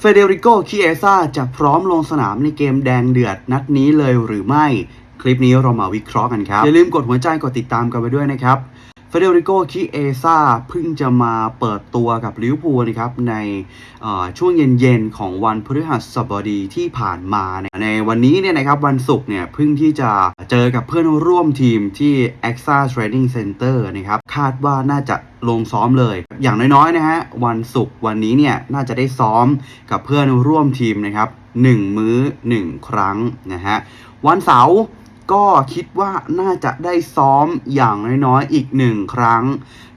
เฟเดริโกคิเอซาจะพร้อมลงสนามในเกมแดงเดือดนัดนี้เลยหรือไม่ คลิปนี้เรามาวิเคราะห์กันครับ อย่าลืมกดหัวใจกดติดตามกันไปด้วยนะครับ เฟเดริโกคิเอซาเพิ่งจะมาเปิดตัวกับลิเวอร์พูลนะครับในช่วงเย็นๆ ของวันพฤหัสบดีที่ผ่านมาในวันนี้เนี่ยนะครับวันศุกร์เนี่ยเพิ่งที่จะเจอกับเพื่อนร่วมทีมที่ a x a Training Center นะครับคาดว่าน่าจะลงซ้อมเลย อย่างน้อยๆนะฮะวันศุกร์วันนี้เนี่ยน่าจะได้ซ้อมกับเพื่อนร่วมทีมนะครับหนึ่งมื้อหนึ่งครั้งนะฮะวันเสาร์ ก็คิดว่าน่าจะได้ซ้อมอย่างน้อยๆอีกหนึ่งครั้ง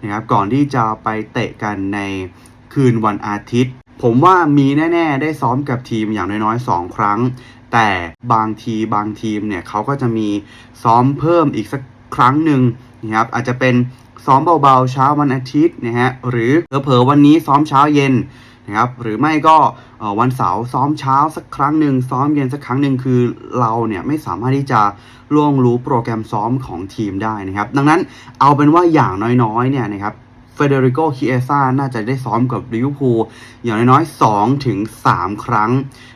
นะครับก่อนที่จะไปเตะกันในคืนวันอาทิตย์ ผมว่ามีแน่ ๆ ได้ซ้อมกับทีมอย่างน้อยๆ2ครั้ง แต่บางทีบางทีมเนี่ยเขาก็จะมีซ้อมเพิ่มอีกสักครั้งหนึ่งนะครับอาจจะเป็นซ้อมเบาๆเช้าวันอาทิตย์นะฮะหรือเผลอๆวันนี้ซ้อมเช้าเย็น นะครับหรือไม่ก็วันเสาร์ซ้อมเช้าสักครั้งหนึ่งซ้อมเย็นสักครั้งหนึ่งคือเราเนี่ยไม่สามารถที่จะล่วงรู้โปรแกรมซ้อมของทีมได้นะครับ ดังนั้นเอาเป็นว่าอย่างน้อยๆเนี่ยนะครับเฟเดริโกคิเอซ่าน่าจะได้ซ้อมกับลิเวอร์พูลอย่างน้อยๆ2ถึง3ครั้ง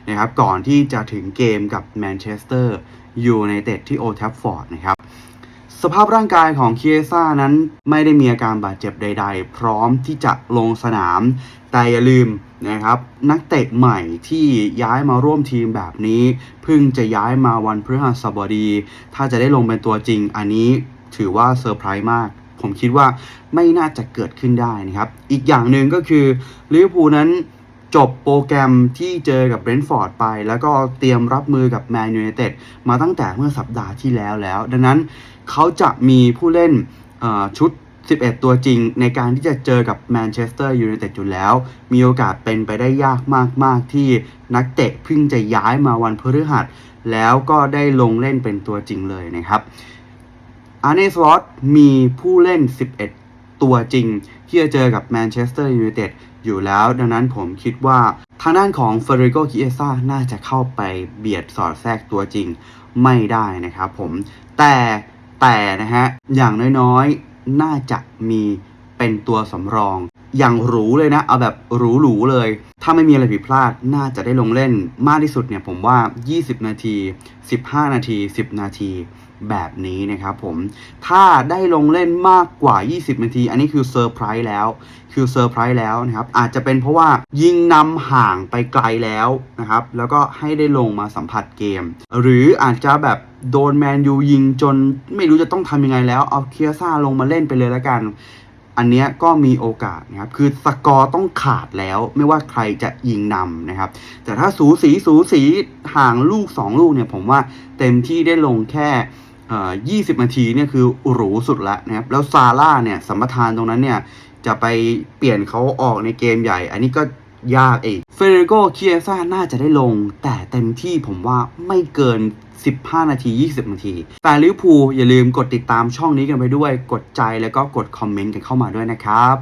นะครับก่อนที่จะถึงเกมกับแมนเชสเตอร์ยูไนเต็ดที่โอทัฟฟอร์ดนะครับ สภาพร่างกายของคิเอซ่านั้นไม่ได้มีอาการบาดเจ็บใด ๆ พร้อมที่จะลงสนาม แต่อย่าลืมนะครับ นักเตะใหม่ที่ย้ายมาร่วมทีมแบบนี้ เพิ่งจะย้ายมาวันพฤหัสบดี ถ้าจะได้ลงเป็นตัวจริง อันนี้ถือว่าเซอร์ไพรส์มาก ผมคิดว่าไม่น่าจะเกิดขึ้นได้นะครับ อีกอย่างหนึ่งก็คือลิเวอร์พูลนั้น จบโปรแกรมที่เจอกับเบรนท์ฟอร์ดไป แล้วก็เตรียมรับมือกับแมนยูไนเต็ดมาตั้งแต่เมื่อสัปดาห์ที่แล้วแล้ว ดังนั้นเขาจะมีผู้เล่นชุด 11 ตัวจริงในการที่จะเจอกับแมนเชสเตอร์ยูไนเต็ดอยู่แล้ว มีโอกาสเป็นไปได้ยากมาก ๆ ที่นักเตะเพิ่งจะย้ายมาวันพฤหัส แล้วก็ได้ลงเล่นเป็นตัวจริงเลยนะครับอาร์เนสลอตมีผู้เล่น 11 ตัวจริง ที่จะเจอกับแมนเชสเตอร์ยูไนเต็ดอยู่แล้ว ดังนั้นผมคิดว่าทางด้านของเฟรริโกคิเอซ่าน่าจะเข้าไปเบียดสอดแทรกตัวจริงไม่ได้นะครับผมแต่แต่นะฮะอย่างน้อยๆ น่าจะมี เป็นตัวสำรอง อย่างหรูเลยนะ เอาแบบหรูๆเลย ถ้าไม่มีอะไรผิดพลาดน่าจะได้ลงเล่นมากที่สุดเนี่ยผมว่า 20 นาที 15 นาที 10 นาทีแบบนี้นะครับผม ถ้าได้ลงเล่นมากกว่า 20 นาที อันนี้คือเซอร์ไพรส์แล้ว คือเซอร์ไพรส์แล้วนะครับ อาจจะเป็นเพราะว่ายิงนำห่างไปไกลแล้วนะครับ แล้วก็ให้ได้ลงมาสัมผัสเกม หรืออาจจะแบบโดนแมนยูยิงจนไม่รู้จะต้องทำยังไงแล้ว เอาเคียซ่าลงมาเล่นไปเลยแล้วกัน อันเนี้ยก็มีโอกาสนะครับ คือสกอร์ต้องขาดแล้ว ไม่ว่าใครจะยิงนำนะครับ แต่ถ้าสูสีสูสีห่างลูก 2 ลูกเนี่ยผมว่าเต็มที่ได้ลงแค่เอ่อ20นาทีเนี่ยคือหรูสุดล้วนะครับ แล้วซาร่าเนี่ยสัมปทานตรงนั้นเนี่ยจะไปเปลี่ยนเขาออกในเกมใหญ่ อันนี้ก็ยากเองเฟเริโกเคียซ่าน่าจะได้ลง แต่เต็มที่ผมว่าไม่เกิน 15 นาที 20 นาที แต่ลิเวอร์พูลอย่าลืมกดติดตามช่องนี้กันไปด้วย กดใจแล้วก็กดคอมเมนต์กันเข้ามาด้วยนะครับ